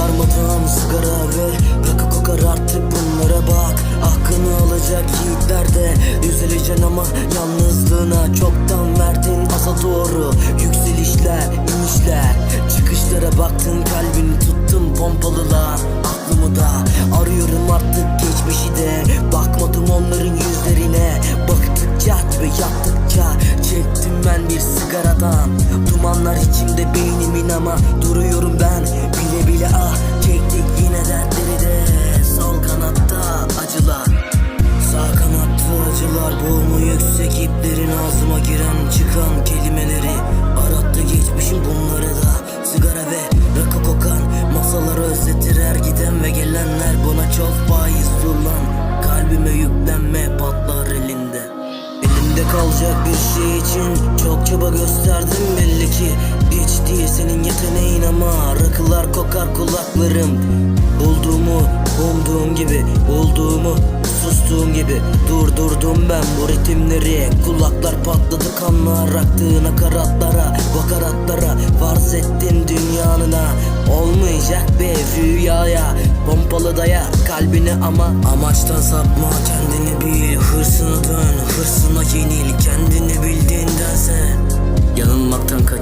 Sarmadığım sigara ve rakı kokar artık bunlara bak. Hakkını alacak yiğitler de Yüzeleceksin ama yalnızlığına Çoktan verdin asa doğru. Yükselişler, inişler Çıkışlara baktın kalbini tuttun pompalılığa Aklımı da arıyorum artık geçmişi de. Bakmadım onların yüzlerine. Baktıkça ve yaktıkça Çektim ben bir sigaradan. Dumanlar içimde beynimin ama Duruyorum ben. Yüksek iplerin ağzıma giren çıkan kelimeleri Arattı geçmişim bunları da. Sigara ve rakı kokan Masaları özletir her giden ve gelenler. Buna çok faiz dur Kalbime yüklenme patlar elinde. Elimde kalacak bir şey için Çok çaba gösterdim belli ki senin yeteneğin ama Rakılar kokar kulaklarım. Bulduğumu umduğum gibi Bulduğumu sustuğum gibi. Durdurdum ben bu ritimleri. Kulaklar patladı kanlar Aktı nakaratlara Vakaratlara Farz ettin dünyanına. Olmayacak bir rüyaya. Pompalı daya kalbini ama Amaçtan sapma kendini bil Hırsına dön hırsına yenil. Kendini bildiğinden sen Yanılmaktan kaçın